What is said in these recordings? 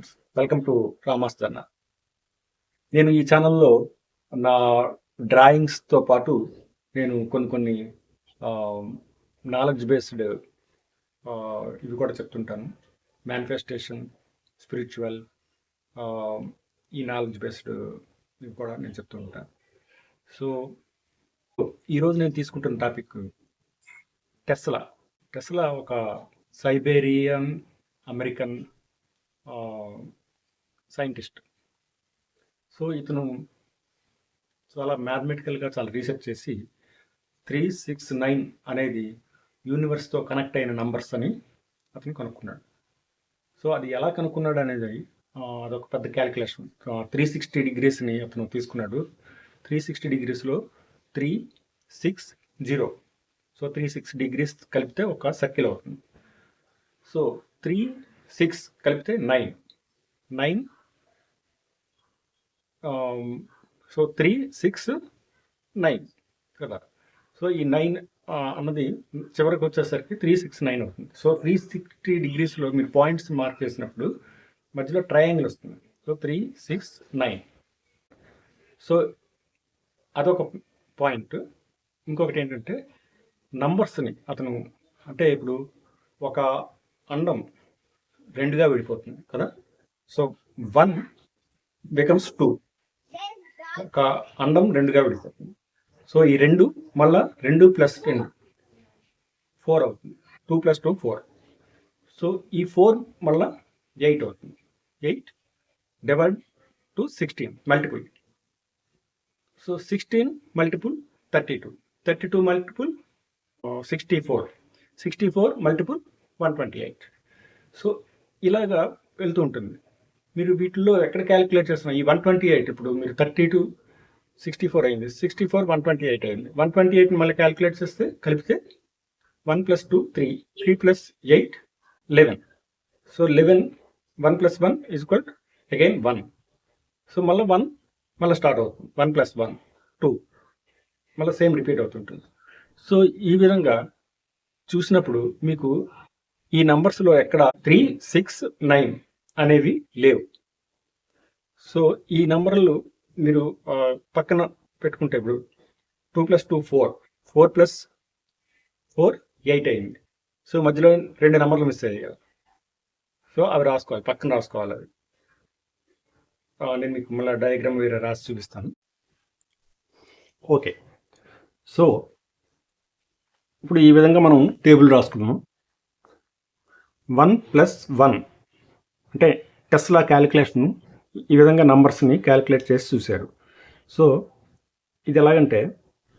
Friends welcome to రామాస్తన్న నేను ఈ ఛానల్లో నా డ్రాయింగ్స్తో పాటు నేను కొన్ని కొన్ని నాలెడ్జ్ బేస్డ్ ఇవి కూడా చెప్తుంటాను. మేనిఫెస్టేషన్ స్పిరిచువల్ ఈ నాలెడ్జ్ బేస్డ్ ఇవి కూడా నేను చెప్తూ ఉంటాను. సో ఈరోజు నేను తీసుకుంటున్న టాపిక్ టెస్లా టెస్లా ఒక సైబేరియన్ అమెరికన్ సైంటిస్ట్ సో ఇతను చాలా మ్యాథమెటికల్గా చాలా రీసెర్చ్ చేసి త్రీ సిక్స్ నైన్ అనేది యూనివర్స్తో కనెక్ట్ అయిన నంబర్స్ అని అతను కనుక్కున్నాడు. సో అది ఎలా కనుక్కున్నాడు అనేది అదొక పెద్ద క్యాలిక్యులేషన్ త్రీ సిక్స్టీ డిగ్రీస్ని అతను తీసుకున్నాడు. Three sixty డిగ్రీస్లో three six zero so three six degrees కలిపితే ఒక సర్కిల్ అవుతుంది. సో త్రీ సిక్స్ కలిపితే nine. Nine so three six nine. కదా? సో ఈ నైన్ అన్నది చివరికి వచ్చేసరికి త్రీ సిక్స్ నైన్ అవుతుంది. సో త్రీ సిక్స్టీ డిగ్రీస్లో మీరు పాయింట్స్ మార్క్ చేసినప్పుడు మధ్యలో ట్రయాంగిల్ వస్తుంది. So three six nine. So అదొక పాయింట్. ఇంకొకటి ఏంటంటే నంబర్స్ని అతను అంటే ఇప్పుడు ఒక అండం రెండుగా విడిపోతుంది. కదా? సో వన్ బికమ్స్ టూ ఒక అండం రెండుగా విడిపోతుంది. సో ఈ రెండు మళ్ళా రెండు ప్లస్ రెండు ఫోర్ అవుతుంది. Two plus two four so ఈ ఫోర్ మళ్ళా ఎయిట్ అవుతుంది. Eight divide to sixteen multiple so sixteen multiple thirty two thirty two multiple sixty four sixty four multiple one twenty eight so ఇలాగా వెళ్తూ ఉంటుంది. మీరు వీటిల్లో ఎక్కడ క్యాలిక్యులేట్ చేస్తున్నా ఈ వన్ ట్వంటీ ఎయిట్ ఇప్పుడు మీరు థర్టీ టూ సిక్స్టీ ఫోర్ అయింది. Sixty four one twenty eight అయింది. వన్ ట్వంటీ ఎయిట్ని మళ్ళీ క్యాలిక్యులేట్ చేస్తే కలిపితే one plus two three three plus eight eleven so eleven one plus one is equal again one so మళ్ళీ one మళ్ళీ start అవుతుంది. One plus one two మళ్ళీ same repeat అవుతుంటుంది. సో ఈ విధంగా చూసినప్పుడు మీకు ఈ నంబర్స్లో ఎక్కడ త్రీ సిక్స్ నైన్ అనేవి లేవు. సో ఈ నంబర్లు మీరు పక్కన పెట్టుకుంటే ఇప్పుడు two plus two four four plus four eight అయింది. సో మధ్యలో రెండు నెంబర్లు మిస్ అయ్యాయి కదా. సో అవి రాసుకోవాలి. పక్కన రాసుకోవాలి అవి. నేను మీకు మళ్ళీ డయాగ్రామ్ వేరే రాసి చూపిస్తాను. ఓకే సో ఇప్పుడు ఈ విధంగా మనం టేబుల్ రాసుకున్నాం వన్ ప్లస్ వన్. అంటే టెస్లా క్యాలిక్యులేషన్ ఈ విధంగా నంబర్స్ని క్యాలిక్యులేట్ చేసి చూశారు. సో ఇది ఎలాగంటే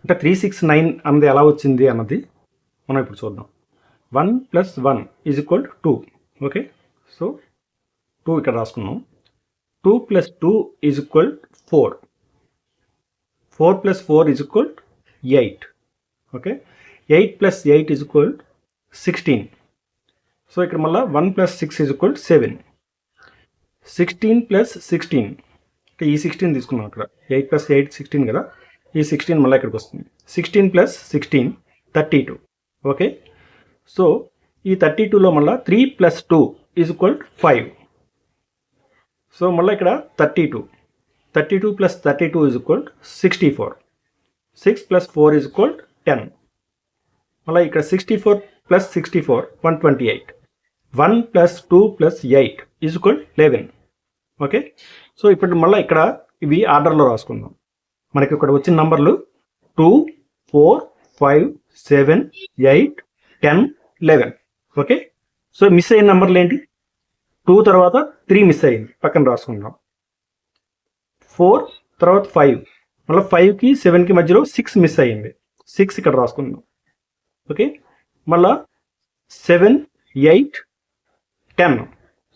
అంటే త్రీ సిక్స్ నైన్ అన్నది ఎలా వచ్చింది అన్నది మనం ఇప్పుడు చూద్దాం. One plus one is equal two. Okay? So two ఇక్కడ రాసుకున్నాం. Two plus two is equal four. Four plus four is equal eight. Okay? Eight plus eight is equal sixteen. So ఇక్కడ మళ్ళీ one plus six is equal seven. Sixteen plus sixteen. అంటే ఈ sixteen తీసుకున్నాం అక్కడ eight plus eight sixteen కదా? ఈ sixteen మళ్ళీ ఇక్కడికి వస్తుంది. Sixteen plus sixteen thirty two okay? So ఈ థర్టీ టూలో మళ్ళీ three plus two is equal five. So మళ్ళీ ఇక్కడ thirty two thirty two plus thirty two is equal sixty four six plus four is equal ten. మళ్ళీ ఇక్కడ sixty four plus sixty four one twenty eight one plus two plus eight is equal eleven. Okay? So ఇప్పుడు మళ్ళీ ఇక్కడ ఇవి ఆర్డర్లో రాసుకుందాం. మనకి ఇక్కడ వచ్చిన నంబర్లు two four five seven eight ten eleven. Okay? So miss అయిన నంబర్లు ఏంటి? టూ తర్వాత త్రీ మిస్ అయింది. పక్కన రాసుకుందాం. ఫోర్ తర్వాత ఫైవ్. మళ్ళీ ఫైవ్కి సెవెన్కి మధ్యలో సిక్స్ మిస్ అయ్యింది సిక్స్ ఇక్కడ రాసుకుందాం. ఓకే? మళ్ళా సెవెన్ ఎయిట్ టెన్.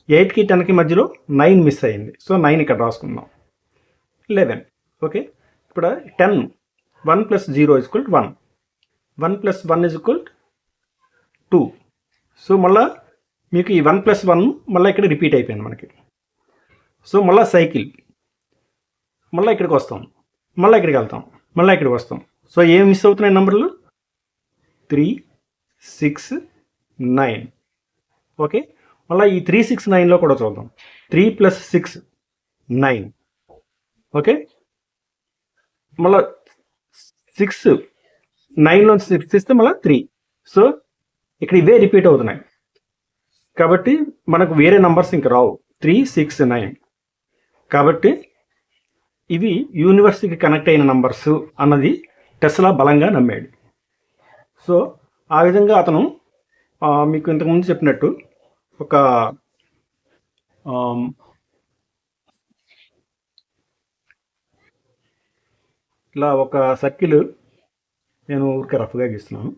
ఎయిట్కి టెన్కి మధ్యలో నైన్ మిస్ అయింది సో నైన్ ఇక్కడ రాసుకుందాం. లెవెన్. ఓకే? ఇప్పుడు ten. One plus zero is equal one. One plus one is equal two. So మళ్ళా మీకు ఈ వన్ ప్లస్ వన్ మళ్ళీ ఇక్కడ రిపీట్ అయిపోయింది మనకి. సో మళ్ళీ సైకిల్. మళ్ళీ ఇక్కడికి వస్తాం. మళ్ళీ ఇక్కడికి వెళ్తాం. మళ్ళీ ఇక్కడికి వస్తాం. సో ఏం మిస్ అవుతున్నాయి నెంబర్లు? Three six nine. ఓకే? మళ్ళీ ఈ త్రీ సిక్స్ నైన్లో కూడా చూద్దాం. Three plus six nine okay? మళ్ళీ సిక్స్ నైన్లో సిక్స్ ఇస్తే మళ్ళీ త్రీ సో ఇక్కడ ఇవే రిపీట్ అవుతున్నాయి. కాబట్టి మనకు వేరే నంబర్స్ ఇంక రావు. త్రీ సిక్స్ నైన్ కాబట్టి ఇవి యూనివర్స్కి కనెక్ట్ అయిన నంబర్స్ అన్నది టెస్లా బలంగా నమ్మాడు సో ఆ విధంగా అతను మీకు ఇంతకుముందు చెప్పినట్టు ఒక um, ఇలా ఒక సర్కిల్ నేను ఊరికే రఫ్గా గీస్తున్నాను.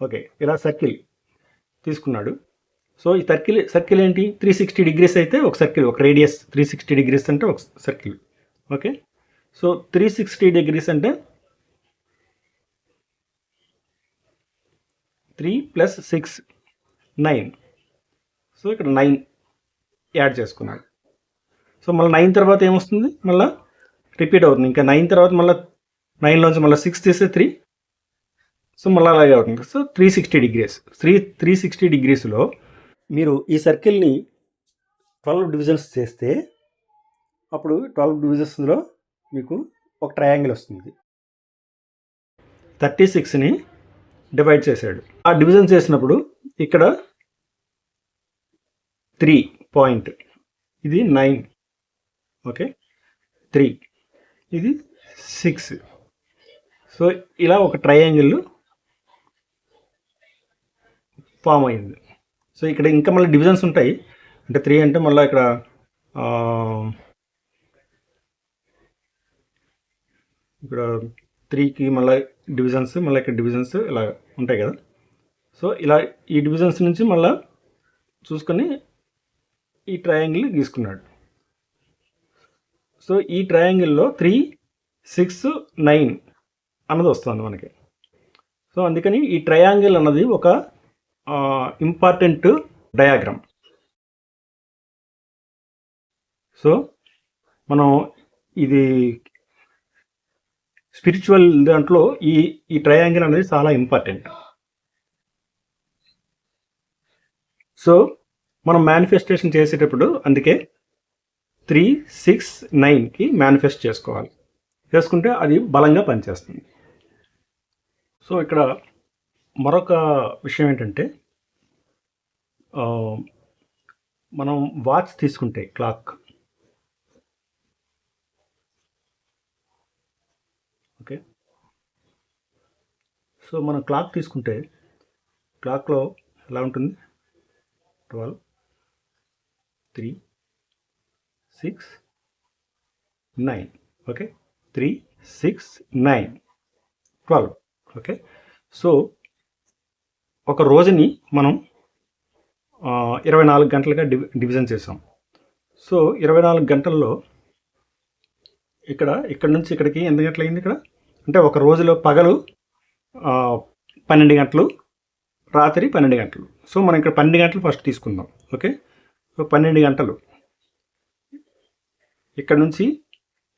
ఓకే ఇలా సర్కిల్ తీసుకున్నాడు. సో ఈ సర్కిల్ సర్కిల్ ఏంటి? త్రీ సిక్స్టీ డిగ్రీస్ అయితే ఒక సర్కిల్ ఒక రేడియస్ త్రీ సిక్స్టీ డిగ్రీస్ అంటే ఒక circle okay? So three sixty degrees అంటే three plus six nine. So ఇక్కడ నైన్ యాడ్ చేసుకున్నాను. సో మళ్ళీ నైన్ తర్వాత ఏమొస్తుంది? మళ్ళీ రిపీట్ అవుతుంది. ఇంకా నైన్ తర్వాత మళ్ళీ నైన్లోంచి మళ్ళీ సిక్స్ తీస్తే త్రీ. సో మళ్ళీ అలాగే అవుతుంది. So three sixty degrees. Three three sixty డిగ్రీస్లో మీరు ఈ సర్కిల్ని ట్వెల్వ్ డివిజన్స్ చేస్తే అప్పుడు ట్వెల్వ్ డివిజన్స్లో మీకు ఒక ట్రయాంగిల్ వస్తుంది. థర్టీ సిక్స్ని డివైడ్ చేశాడు. ఆ డివిజన్ చేసినప్పుడు ఇక్కడ త్రీ పాయింట్ ఇది నైన్ ఓకే? త్రీ ఇది సిక్స్. సో ఇలా ఒక ట్రయాంగిల్ ఫామ్ అయింది. సో ఇక్కడ ఇంకా మళ్ళీ డివిజన్స్ ఉంటాయి. అంటే త్రీ అంటే మళ్ళీ ఇక్కడ ఇక్కడ త్రీకి మళ్ళీ డివిజన్స్ మళ్ళీ ఇక్కడ డివిజన్స్ ఇలా ఉంటాయి కదా. సో ఇలా ఈ డివిజన్స్ నుంచి మళ్ళీ చూసుకొని ఈ ట్రయాంగిల్ గీసుకున్నాడు. సో ఈ ట్రయాంగిల్లో త్రీ సిక్స్ నైన్ అన్నది వస్తుంది మనకి. సో అందుకని ఈ ట్రయాంగిల్ అన్నది ఒక ఇంపార్టెంట్ డయాగ్రామ్ సో మనం ఇది స్పిరిచువల్ దాంట్లో ఈ ఈ ట్రయాంగిల్ అనేది చాలా ఇంపార్టెంట్. సో మనం మేనిఫెస్టేషన్ చేసేటప్పుడు అందుకే త్రీ సిక్స్ నైన్కి మేనిఫెస్ట్ చేసుకోవాలి. చేసుకుంటే అది బలంగా పనిచేస్తుంది. సో ఇక్కడ మరొక విషయం ఏంటంటే మనం వాచ్ తీసుకుంటే క్లాక్ ఓకే సో మనం క్లాక్ తీసుకుంటే క్లాక్లో ఎలా ఉంటుంది? Twelve three six nine. Okay? Three six nine. Twelve. Okay? So ఒక రోజుని మనం ఇరవై నాలుగు గంటలుగా డివి డివిజన్ చేసాం సో ఇరవై నాలుగు గంటల్లో ఇక్కడ ఇక్కడ నుంచి ఇక్కడికి ఎన్ని గంటలు అయింది ఇక్కడ? అంటే ఒక రోజులో పగలు పన్నెండు గంటలు రాత్రి పన్నెండు గంటలు. సో మనం ఇక్కడ పన్నెండు గంటలు ఫస్ట్ తీసుకుందాం. ఓకే? సో పన్నెండు గంటలు. ఇక్కడ నుంచి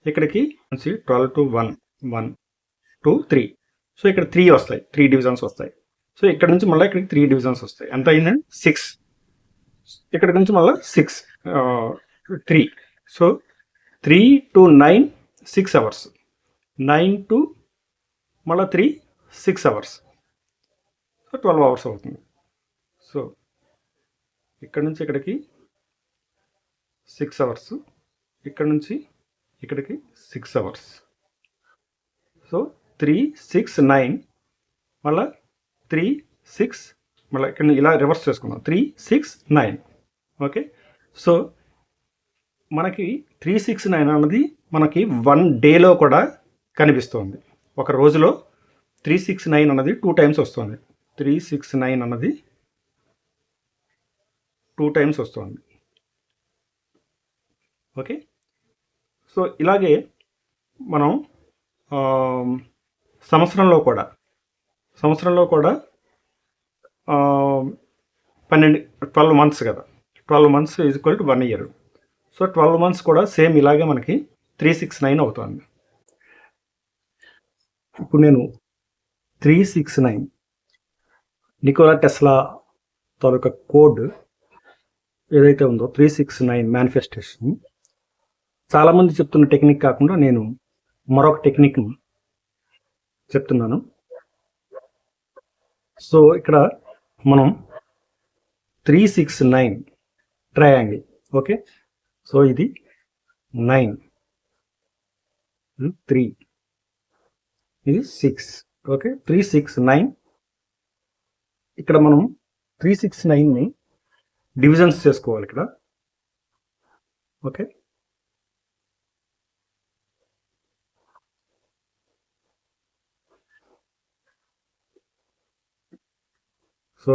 ఇక్కడికి నుంచి twelve to one one two three. So ఇక్కడ త్రీ వస్తాయి. త్రీ డివిజన్స్ వస్తాయి. సో ఇక్కడ నుంచి మళ్ళీ ఇక్కడికి త్రీ డివిజన్స్ వస్తాయి. ఎంత అయిందండి? సిక్స్. ఇక్కడ నుంచి మళ్ళీ six three. So three to nine six hours. Nine to మళ్ళీ three six hours so twelve hours అవుతుంది. సో ఇక్కడ నుంచి ఇక్కడికి సిక్స్ అవర్స్ ఇక్కడ నుంచి ఇక్కడికి six hours so three six nine మళ్ళా త్రీ సిక్స్ మళ్ళీ ఇక్కడ ఇలా రివర్స్ చేసుకున్నాం three six nine okay so మనకి త్రీ సిక్స్ నైన్ అన్నది మనకి వన్ డేలో కూడా కనిపిస్తుంది. ఒక రోజులో త్రీ సిక్స్ నైన్ అన్నది టూ టైమ్స్ వస్తుంది. త్రీ సిక్స్ నైన్ అన్నది టూ టైమ్స్ వస్తుంది. ఓకే? సో ఇలాగే మనం సంవత్సరంలో కూడా సంవత్సరంలో కూడా పన్నెండు ట్వెల్వ్ మంత్స్ కదా. Twelve months is equal to one year. So twelve months కూడా సేమ్ ఇలాగే మనకి త్రీ సిక్స్ నైన్ అవుతుంది. ఇప్పుడు నేను three six nine. Nikola Tesla తాలూకా కోడ్ ఏదైతే ఉందో త్రీ సిక్స్ నైన్ మేనిఫెస్టేషన్ చాలామంది చెప్తున్న టెక్నిక్ కాకుండా నేను మరొక టెక్నిక్ చెప్తున్నాను. సో ఇక్కడ మనం three six nine triangle okay? So ఇది నైన్. త్రీ. ఇది six. Okay three six nine ఇక్కడ మనం త్రీ సిక్స్ నైన్ని డివిజన్స్ చేసుకోవాలి ఇక్కడ. ఓకే. సో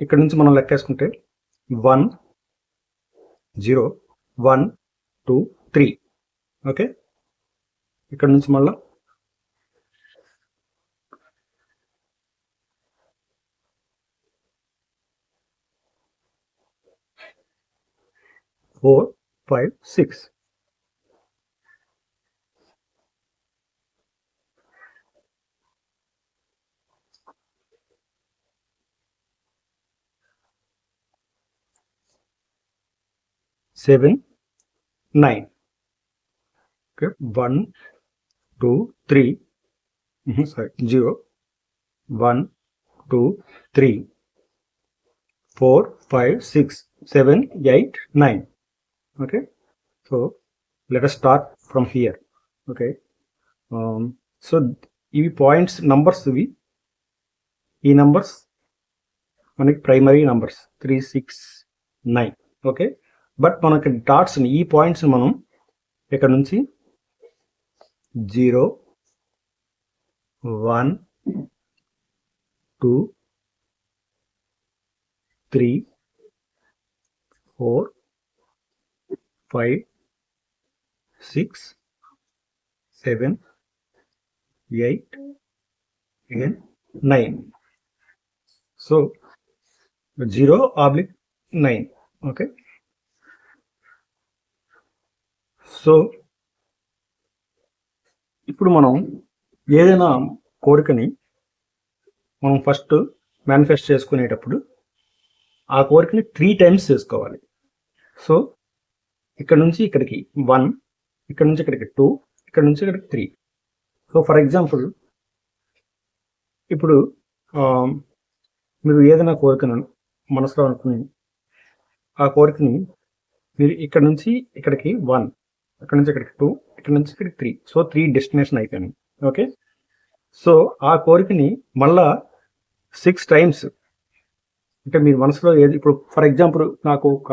ఇక్కడ నుంచి మనం లెక్కేసుకుంటే one zero one two three okay. ఇక్కడ నుంచి మళ్ళీ 4, 5, 6. Seven, nine. Okay, one, two, three. Mm -hmm, sorry, zero, one, two, three, four, five, six, seven, eight, nine. Okay, so let us start from here. Okay, um, so ఇవి points numbers ఇవి ఈ numbers మనకి primary numbers three six nine okay but మనకి dots ఈ points మనం ఇక్కడ నుంచి zero one two three four five six seven eight and nine. So zero oblique nine okay? So ఇప్పుడు మనం ఏదైనా కోరికని మనం ఫస్ట్ మేనిఫెస్ట్ చేసుకునేటప్పుడు ఆ కోరికని త్రీ టైమ్స్ చేసుకోవాలి. సో ఇక్కడ నుంచి ఇక్కడికి వన్ ఇక్కడ నుంచి ఇక్కడికి టూ ఇక్కడ నుంచి ఇక్కడికి త్రీ సో ఫర్ ఎగ్జాంపుల్ ఇప్పుడు um, మీరు ఏదైనా కోరికను మనసులో అనుకుని ఆ కోరికని మీరు ఇక్కడ నుంచి ఇక్కడికి వన్ ఇక్కడ నుంచి ఇక్కడికి టూ ఇక్కడ నుంచి ఇక్కడికి త్రీ సో త్రీ డెస్టినేషన్ అయిపోయాను ఓకే సో ఆ కోరికని మళ్ళా సిక్స్ టైమ్స్ అంటే మీరు మనసులో ఏది ఇప్పుడు ఫర్ ఎగ్జాంపుల్ నాకు ఒక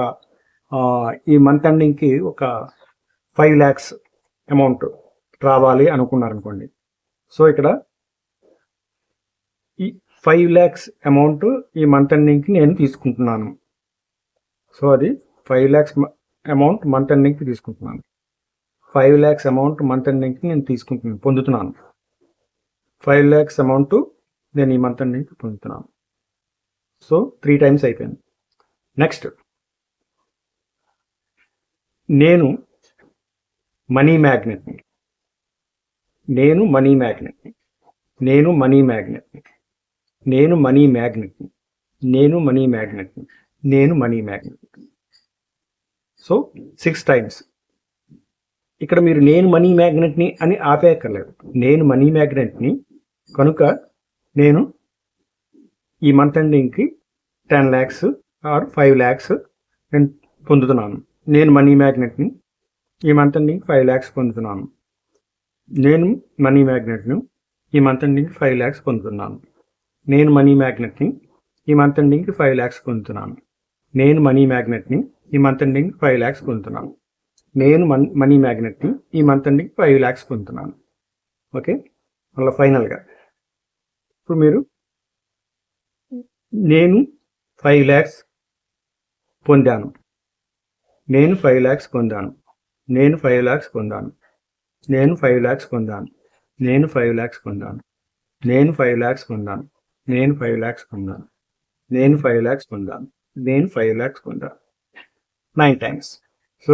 ఈ మంత్ ఎండింగ్కి ఒక ఫైవ్ ల్యాక్స్ అమౌంట్ రావాలి అనుకున్నారనుకోండి. సో ఇక్కడ ఈ ఫైవ్ ల్యాక్స్ అమౌంట్ ఈ మంత్ ఎండింగ్కి నేను తీసుకుంటున్నాను. సో అది ఫైవ్ ల్యాక్స్ అమౌంట్ మంత్ ఎండింగ్కి తీసుకుంటున్నాను. ఫైవ్ ల్యాక్స్ అమౌంట్ మంత్ ఎండింగ్కి నేను తీసుకుంటున్నాను పొందుతున్నాను. ఫైవ్ ల్యాక్స్ అమౌంట్ నేను ఈ మంత్ ఎండింగ్కి పొందుతున్నాను. సో త్రీ టైమ్స్ అయిపోయింది. నెక్స్ట్ నేను మనీ మ్యాగ్నెట్ని నేను మనీ మ్యాగ్నెట్ని నేను మనీ మ్యాగ్నెట్ని నేను మనీ మ్యాగ్నెట్ని నేను మనీ మ్యాగ్నెట్ని నేను money magnet. So six times ఇక్కడ మీరు నేను మనీ మ్యాగ్నెట్ని అని ఆపేయక్కర్లేదు. నేను మనీ మ్యాగ్నెట్ని కనుక నేను ఈ month ఎండింగ్కి ten lakhs or five lakhs నేను పొందుతున్నాను. నేను మనీ మ్యాగ్నెట్ని ఈ మంత్ ఎండింగ్ ఫైవ్ ల్యాక్స్ పొందుతున్నాను. నేను మనీ మ్యాగ్నెట్ను ఈ మంత్ ఎండింగ్ ఫైవ్ ల్యాక్స్ పొందుతున్నాను. నేను మనీ మ్యాగ్నెట్ని ఈ మంత్ ఎండింగ్కి ఫైవ్ ల్యాక్స్ పొందుతున్నాను. నేను మనీ మ్యాగ్నెట్ని ఈ మంత్ ఎండింగ్ ఫైవ్ ల్యాక్స్ పొందుతున్నాను. నేను మన్ మనీ మ్యాగ్నెట్ని ఈ మంత్ ఎండింగ్ ఫైవ్ ల్యాక్స్ పొందుతున్నాను. ఓకే? మళ్ళీ ఫైనల్గా. ఇప్పుడు మీరు నేను ఫైవ్ ల్యాక్స్ పొందాను. నేను ఫైవ్ ల్యాక్స్ పొందాను నేను ఫైవ్ ల్యాక్స్ పొందాను నేను ఫైవ్ ల్యాక్స్ పొందాను నేను ఫైవ్ ల్యాక్స్ పొందాను నేను ఫైవ్ ల్యాక్స్ పొందాను నేను ఫైవ్ ల్యాక్స్ పొందాను నేను ఫైవ్ ల్యాక్స్ పొందాను నేను ఫైవ్ ల్యాక్స్ పొందాను నైన్ టైమ్స్ సో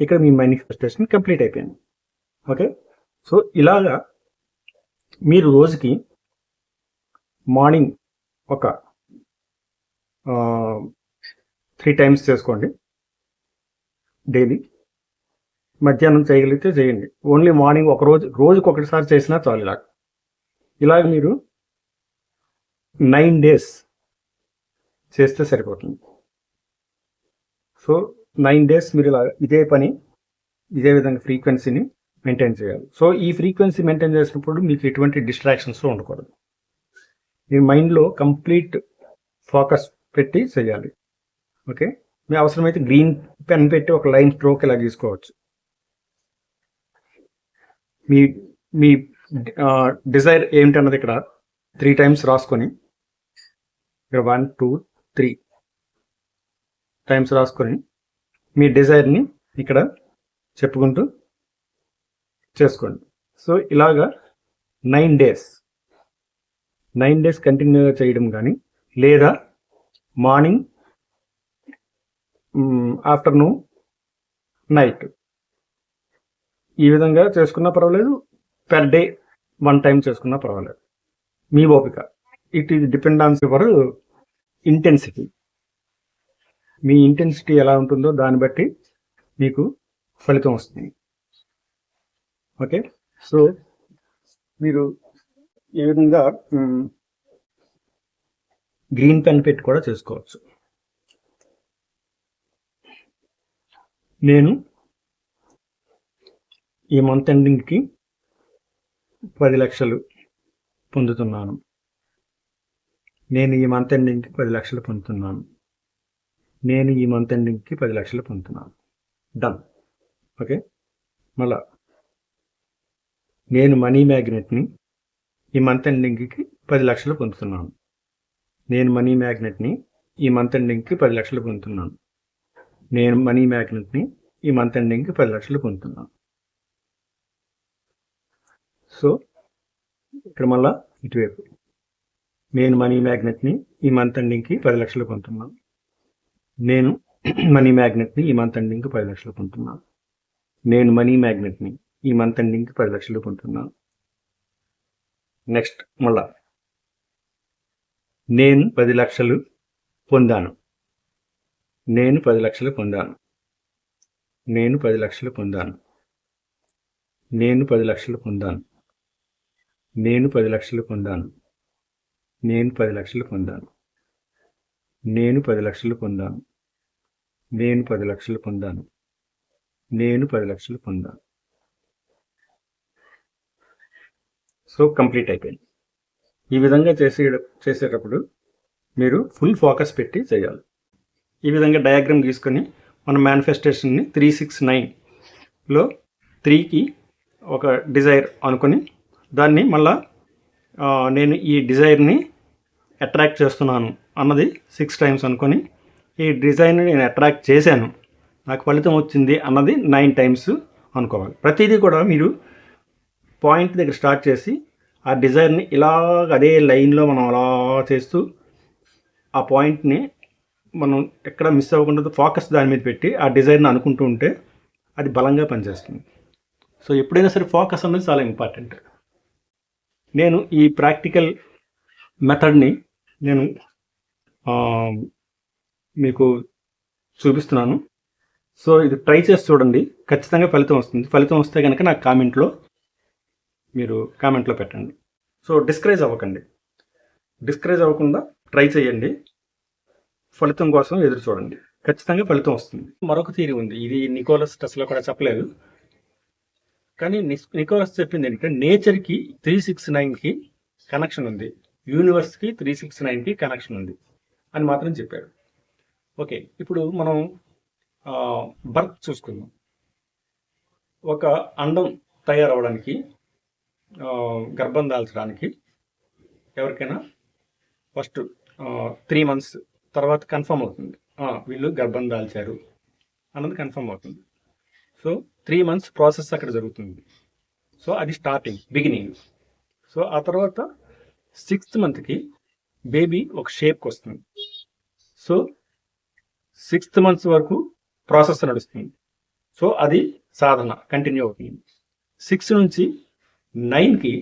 ఇక్కడ మీ మేనిఫెస్టేషన్ కంప్లీట్ అయిపోయింది. ఓకే సో ఇలాగా మీరు రోజుకి మార్నింగ్ ఒక త్రీ టైమ్స్ చేసుకోండి. డైలీ. మధ్యాహ్నం చేయగలిగితే చేయండి. ఓన్లీ మార్నింగ్ ఒక రోజు రోజుకి ఒకటిసారి చేసినా చాలు ఇలాగ. ఇలాగ మీరు నైన్ డేస్ చేస్తే సరిపోతుంది. సో నైన్ డేస్ మీరు ఇలా ఇదే పని ఇదే విధంగా ఫ్రీక్వెన్సీని మెయింటైన్ చేయాలి. సో ఈ ఫ్రీక్వెన్సీ మెయింటైన్ చేసినప్పుడు మీకు ఎటువంటి డిస్ట్రాక్షన్స్ ఉండకూడదు. మీ మైండ్లో కంప్లీట్ ఫోకస్ పెట్టి చేయాలి. ఓకే? మీ అవసరమైతే గ్రీన్ పెన్ పెట్టి ఒక లైన్ స్ట్రోక్ ఇలా గీసుకోవచ్చు మీ మీ డిజైర్ ఏమిటన్నది ఇక్కడ త్రీ టైమ్స్ రాసుకొని ఇక్కడ వన్ టూ త్రీ టైమ్స్ రాసుకొని మీ డిజైర్ని ఇక్కడ చెప్పుకుంటూ చేసుకోండి. సో ఇలాగా నైన్ డేస్ నైన్ డేస్ కంటిన్యూగా చేయడం కానీ లేదా మార్నింగ్ ఆఫ్టర్నూన్ నైట్. ఈ విధంగా చేసుకున్నా పర్వాలేదు. పెర్ డే వన్ టైం చేసుకున్నా పర్వాలేదు. మీ ఓపిక. It is depend on your intensity me intensity ఎలా ఉంటుందో దాన్ని బట్టి మీకు ఫలితం వస్తుంది. ఓకే సో మీరు ఈ విధంగా గ్రీన్ పెన్ పెట్టి కూడా చేసుకోవచ్చు. నేను ఈ మంత్ ఎండింగ్కి పది లక్షలు పొందుతున్నాను. నేను ఈ మంత్ ఎండింగ్కి పది లక్షలు పొందుతున్నాను. నేను ఈ మంత్ ఎండింగ్కి పది లక్షలు పొందుతున్నాను. డన్ ఓకే మళ్ళా. నేను మనీ మ్యాగ్నెట్ని ఈ మంత్ ఎండింగ్కి పది లక్షలు పొందుతున్నాను. నేను మనీ మ్యాగ్నెట్ని ఈ మంత్ ఎండింగ్కి పది లక్షలు పొందుతున్నాను. నేను మనీ మ్యాగ్నెట్ని ఈ మంత్ ఎండింగ్కి పది లక్షలు పొందుతున్నాను. సో ఇక్కడ మళ్ళా ఇటువైపు. నేను మనీ మ్యాగ్నెట్ని ఈ మంత్ ఎండింగ్కి పది లక్షలు పొందుతున్నాను. నేను మనీ మ్యాగ్నెట్ని ఈ మంత్ ఎండింగ్కి పది లక్షలు పొందుతున్నాను. నేను మనీ మ్యాగ్నెట్ని ఈ మంత్ ఎండింగ్కి పది లక్షలు పొందుతున్నాను. నెక్స్ట్ మళ్ళా. నేను పది లక్షలు పొందాను. నేను పది లక్షలు పొందాను. నేను పది లక్షలు పొందాను. నేను పది లక్షలు పొందాను. నేను పది లక్షలు పొందాను. నేను పది లక్షలు పొందాను. నేను పది లక్షలు పొందాను. నేను పది లక్షలు పొందాను. నేను పది లక్షలు పొందాను. సో కంప్లీట్ అయిపోయింది. ఈ విధంగా చేసే చేసేటప్పుడు మీరు ఫుల్ ఫోకస్ పెట్టి చేయాలి. ఈ విధంగా డయాగ్రామ్ గీసుకొని మన మేనిఫెస్టేషన్ని త్రీ సిక్స్ నైన్లో త్రీకి ఒక డిజైర్ అనుకొని దాన్ని మళ్ళా నేను ఈ డిజైర్ని అట్రాక్ట్ చేస్తున్నాను అన్నది సిక్స్ టైమ్స్ అనుకొని ఈ డిజైన్ని నేను అట్రాక్ట్ చేశాను నాకు ఫలితం వచ్చింది అన్నది నైన్ టైమ్స్ అనుకోవాలి. ప్రతిదీ కూడా మీరు పాయింట్ దగ్గర స్టార్ట్ చేసి ఆ డిజైర్ని ఇలా అదే లైన్లో మనం అలా చేస్తూ ఆ పాయింట్ని మనం ఎక్కడ మిస్ అవ్వకుండా ఫోకస్ దాని మీద పెట్టి ఆ డిజైర్ని అనుకుంటూ ఉంటే అది బలంగా పనిచేస్తుంది. సో ఎప్పుడైనా సరే ఫోకస్ అనేది చాలా ఇంపార్టెంట్ నేను ఈ ప్రాక్టికల్ మెథడ్ని నేను మీకు చూపిస్తున్నాను. సో ఇది ట్రై చేసి చూడండి. ఖచ్చితంగా ఫలితం వస్తుంది. ఫలితం వస్తే కనుక నాకు కామెంట్లో మీరు కామెంట్లో పెట్టండి. సో డిస్కరేజ్ అవ్వకండి. డిస్కరేజ్ అవ్వకుండా ట్రై చేయండి. ఫలితం కోసం ఎదురు చూడండి. ఖచ్చితంగా ఫలితం వస్తుంది. మరొక థీరీ ఉంది. ఇది నికోలస్ టెస్ట్లో కూడా చెప్పలేదు. కానీ నికోలస్ చెప్పింది ఏంటంటే నేచర్కి త్రీ సిక్స్ నైన్కి కనెక్షన్ ఉంది. యూనివర్స్కి త్రీ సిక్స్ నైన్కి కనెక్షన్ ఉంది అని మాత్రం చెప్పాడు ఓకే ఇప్పుడు మనం బర్త్ చూసుకుందాం. ఒక అండం తయారవడానికి గర్భం దాల్చడానికి ఎవరికైనా ఫస్ట్ త్రీ మంత్స్ తర్వాత కన్ఫర్మ్ అవుతుంది. వీళ్ళు గర్భం దాల్చారు అన్నది కన్ఫర్మ్ అవుతుంది. సో త్రీ మంత్స్ ప్రాసెస్ అక్కడ జరుగుతుంది. సో అది స్టార్టింగ్ బిగినింగ్ సో ఆ తర్వాత సిక్స్త్ మంత్కి బేబీ ఒక షేప్కి వస్తుంది. సో సిక్స్త్ మంత్స్ వరకు ప్రాసెస్ నడుస్తుంది. సో అది సాధన కంటిన్యూ అవుతుంది. సిక్స్ నుంచి నైన్కి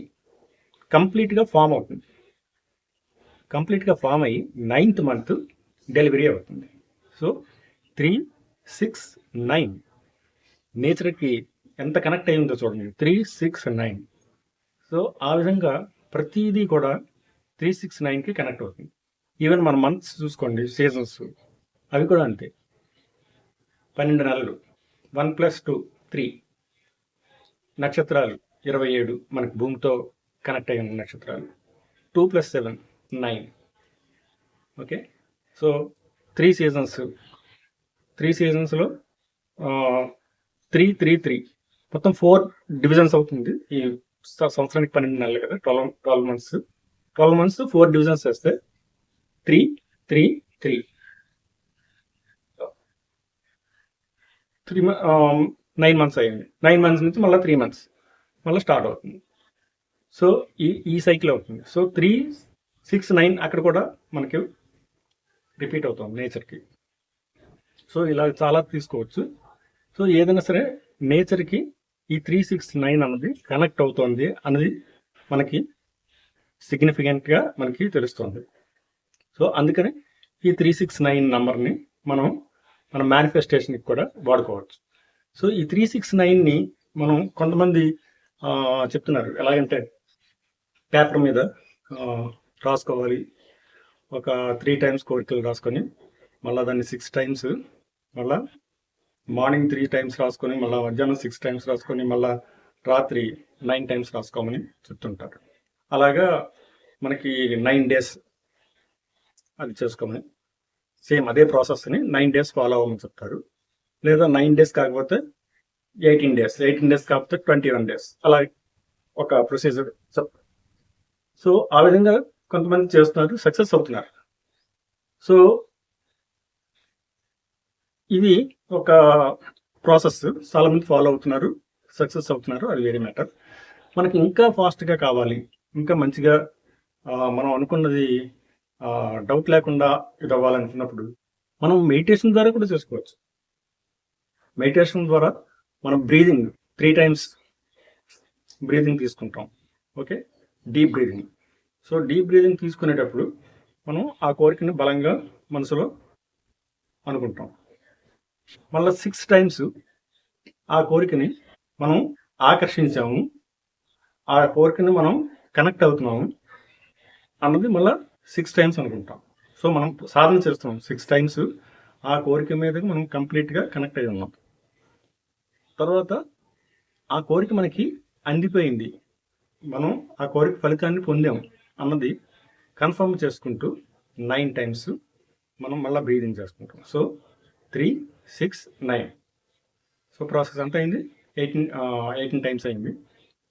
కంప్లీట్గా ఫామ్ అవుతుంది. కంప్లీట్గా ఫామ్ అయ్యి నైన్త్ మంత్ డెలివరీ అవుతుంది. So three six nine. నేచర్కి ఎంత కనెక్ట్ అయి ఉందో చూడండి. Three six nine. సో ఆ విధంగా ప్రతిదీ కూడా త్రీ సిక్స్ నైన్కి కనెక్ట్ అవుతుంది. ఈవెన్ మన మంత్స్ చూసుకోండి సీజన్స్. అవి కూడా అంతే. పన్నెండు నెలలు. One plus two three. నక్షత్రాలు ఇరవై ఏడు మనకి భూమితో కనెక్ట్ అయి ఉన్న నక్షత్రాలు. Two plus seven nine. Okay? So three seasons three సీజన్స్లో three three three మొత్తం ఫోర్ డివిజన్స్ అవుతుంది. ఈ సంవత్సరానికి పన్నెండు నెలలు కదా twelve twelve months twelve months four divisions వేస్తే three three three three nine months అయ్యింది. నైన్ మంత్స్ నుంచి మళ్ళీ త్రీ మంత్స్ మళ్ళీ స్టార్ట్ అవుతుంది. సో ఈ ఈ సైకిల్ అవుతుంది. సో త్రీ సిక్స్ నైన్ అక్కడ కూడా మనకి రిపీట్ అవుతాం నేచర్కి. సో ఇలా చాలా తీసుకోవచ్చు. సో ఏదైనా సరే నేచర్కి ఈ త్రీ సిక్స్ నైన్ అన్నది కనెక్ట్ అవుతుంది అన్నది మనకి సిగ్నిఫికెంట్గా మనకి తెలుస్తుంది. సో అందుకని ఈ త్రీ సిక్స్ నైన్ నంబర్ని మనం మన మేనిఫెస్టేషన్కి కూడా వాడుకోవచ్చు. సో ఈ త్రీ సిక్స్ నైన్ని మనం కొంతమంది చెప్తున్నారు. ఎలాగంటే పేపర్ మీద రాసుకోవాలి ఒక త్రీ టైమ్స్ కోరికలు రాసుకొని మళ్ళీ దాన్ని సిక్స్ టైమ్స్ మళ్ళీ మార్నింగ్ త్రీ టైమ్స్ రాసుకొని మళ్ళీ మధ్యాహ్నం సిక్స్ టైమ్స్ రాసుకొని మళ్ళీ రాత్రి నైన్ టైమ్స్ రాసుకోమని చెప్తుంటారు. అలాగా మనకి నైన్ డేస్ అది చేసుకోమని సేమ్ అదే ప్రాసెస్ని నైన్ డేస్ ఫాలో అవ్వమని చెప్తారు. లేదా నైన్ డేస్ కాకపోతే ఎయిటీన్ డేస్ ఎయిటీన్ డేస్ కాకపోతే ట్వంటీ వన్ డేస్ అలా ఒక ప్రొసీజర్ చెప్తారు సో ఆ విధంగా కొంతమంది చేస్తున్నారు సక్సెస్ అవుతున్నారు. సో ఇది ఒక ప్రాసెస్. చాలా మంది ఫాలో అవుతున్నారు సక్సెస్ అవుతున్నారు అది వేరే మ్యాటర్. మనకి ఇంకా ఫాస్ట్గా కావాలి ఇంకా మంచిగా మనం అనుకున్నది డౌట్ లేకుండా ఇది అవ్వాలనుకున్నప్పుడు మనం మెడిటేషన్ ద్వారా కూడా చేసుకోవచ్చు. మెడిటేషన్ ద్వారా మనం బ్రీదింగ్ త్రీ టైమ్స్ బ్రీదింగ్ తీసుకుంటాం. Okay? Deep breathing. So deep breathing తీసుకునేటప్పుడు మనం ఆ కోరికని బలంగా మనసులో అనుకుంటాం. మళ్ళీ సిక్స్ టైమ్స్ ఆ కోరికని మనం ఆకర్షించాము. ఆ కోరికని మనం కనెక్ట్ అవుతున్నాము అన్నది మళ్ళీ సిక్స్ టైమ్స్ అనుకుంటాం. సో మనం సాధన చేస్తున్నాం. సిక్స్ టైమ్స్ ఆ కోరిక మీద మనం కంప్లీట్గా కనెక్ట్ అయి ఉన్నాం. తర్వాత ఆ కోరిక మనకి అందిపోయింది. మనం ఆ కోరిక ఫలితాన్ని పొందాం. అన్నది కన్ఫర్మ్ చేసుకుంటూ నైన్ టైమ్స్ మనం మళ్ళీ బ్రీదింగ్ చేసుకుంటాం. So three six nine. So process ఎంత అయింది? ఎయిటీన్ ఎయిటీన్ టైమ్స్ అయింది.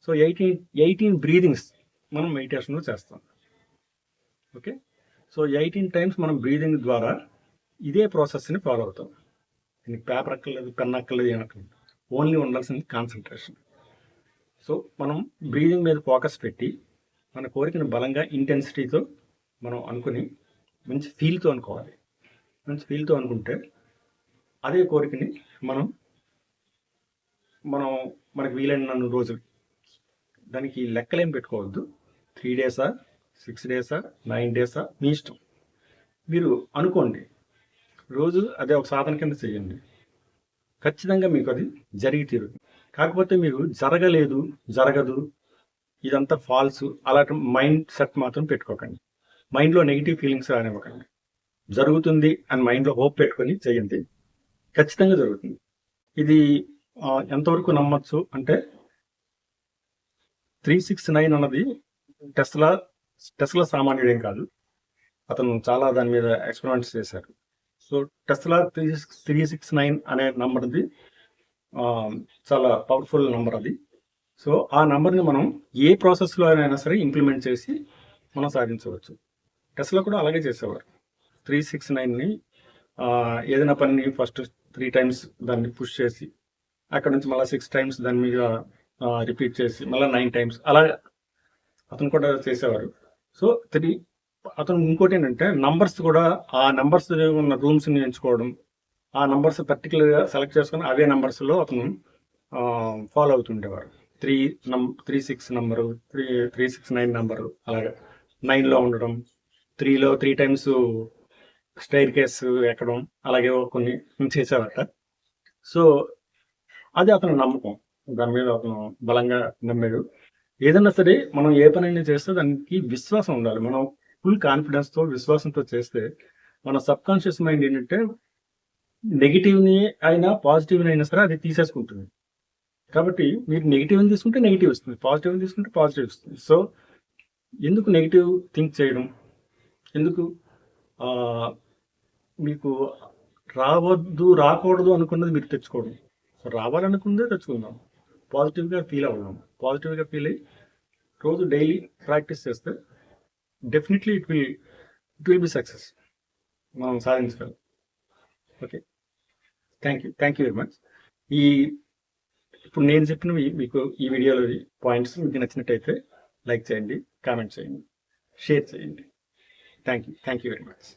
సో ఎయిటీన్ ఎయిటీన్ బ్రీదింగ్స్ మనం మెడిటేషన్లో చేస్తాం. ఓకే? సో ఎయిటీన్ టైమ్స్ మనం బ్రీదింగ్ ద్వారా ఇదే ప్రాసెస్ని ఫాలో అవుతాం. దీనికి పేపర్ అక్కర్లేదు పెన్ అక్కర్లేదు ఏమక్కర్లేదు ఓన్లీ ఉండాల్సింది కాన్సన్ట్రేషన్. సో మనం బ్రీదింగ్ మీద ఫోకస్ పెట్టి మన కోరికను బలంగా ఇంటెన్సిటీతో మనం అనుకుని మంచి ఫీల్తో అనుకోవాలి. మంచి ఫీల్తో అనుకుంటే అదే కోరికని మనం మనం మనకు వీలైన రోజులు దానికి లెక్కలేం పెట్టుకోవద్దు. త్రీ డేసా సిక్స్ డేసా నైన్ డేసా మీ ఇష్టం. మీరు అనుకోండి రోజు అదే ఒక సాధన కింద చేయండి. ఖచ్చితంగా మీకు అది జరిగి తీరు కాకపోతే మీరు జరగలేదు జరగదు ఇదంతా ఫాల్స్ అలాంటి మైండ్ సెట్ మాత్రం పెట్టుకోకండి. మైండ్లో నెగిటివ్ ఫీలింగ్స్ రానివ్వకండి. జరుగుతుంది అని మైండ్లో హోప్ పెట్టుకొని చేయండి. ఖచ్చితంగా జరుగుతుంది. ఇది ఎంతవరకు నమ్మచ్చు అంటే త్రీ సిక్స్ నైన్ అన్నది టెస్లా టెస్లా సామాన్యుడేం కాదు. అతను చాలా దాని మీద ఎక్స్పెరిమెంట్స్ చేశారు. So Tesla three six three six nine అనే నంబర్ది చాలా పవర్ఫుల్ నంబర్ అది. సో ఆ నెంబర్ని మనం ఏ ప్రాసెస్లో అయినా సరే ఇంప్లిమెంట్ చేసి మనం సాధించవచ్చు. టెస్ట్లో కూడా అలాగే చేసేవారు. త్రీ సిక్స్ నైన్ని ఏదైనా పనిని ఫస్ట్ త్రీ టైమ్స్ దాన్ని పుష్ చేసి అక్కడ నుంచి మళ్ళీ సిక్స్ టైమ్స్ దాని మీద రిపీట్ చేసి మళ్ళీ నైన్ టైమ్స్ అలా అతను కూడా చేసేవారు. సో త్రీ అతను ఇంకోటి ఏంటంటే నంబర్స్ కూడా ఆ నంబర్స్ ఉన్న రూమ్స్ని ఎంచుకోవడం ఆ నంబర్స్ పర్టికులర్గా సెలెక్ట్ చేసుకొని అవే నంబర్స్లో అతను ఫాలో అవుతుండేవారు త్రీ నం three six number three three six nine number అలాగే నైన్లో ఉండడం త్రీలో త్రీ టైమ్స్ స్టైర్ కేస్ ఎక్కడం అలాగే కొన్ని చేసేవాట. సో అది అతను నమ్మకం. దాని మీద అతను బలంగా నమ్మాడు. ఏదైనా సరే మనం ఏ పనైనా చేస్తే దానికి విశ్వాసం ఉండాలి. మనం ఫుల్ కాన్ఫిడెన్స్తో విశ్వాసంతో చేస్తే మన సబ్ కాన్షియస్ మైండ్ ఏంటంటే నెగిటివ్ని అయినా పాజిటివ్ని అయినా సరే అది తీసేసుకుంటుంది. కాబట్టి మీరు నెగిటివ్ని తీసుకుంటే నెగిటివ్ వస్తుంది పాజిటివ్ని తీసుకుంటే పాజిటివ్ వస్తుంది. సో ఎందుకు నెగిటివ్ థింక్ చేయడం? ఎందుకు మీకు రావద్దు రాకూడదు అనుకున్నది మీరు తెచ్చుకోవడం. సో రావాలనుకుందే తెచ్చుకుందాం. పాజిటివ్గా ఫీల్ అవ్వడం. పాజిటివ్గా ఫీల్ అయ్యి రోజు డైలీ ప్రాక్టీస్ చేస్తే definitely it will it will be success మనం సాధించగలం. Okay thank you thank you very much ఈ ఇప్పుడు నేను చెప్పినవి మీకు ఈ వీడియోలో పాయింట్స్ మీకు నచ్చినట్టయితే లైక్ చేయండి కామెంట్ చేయండి షేర్ చేయండి. Thank you thank you very much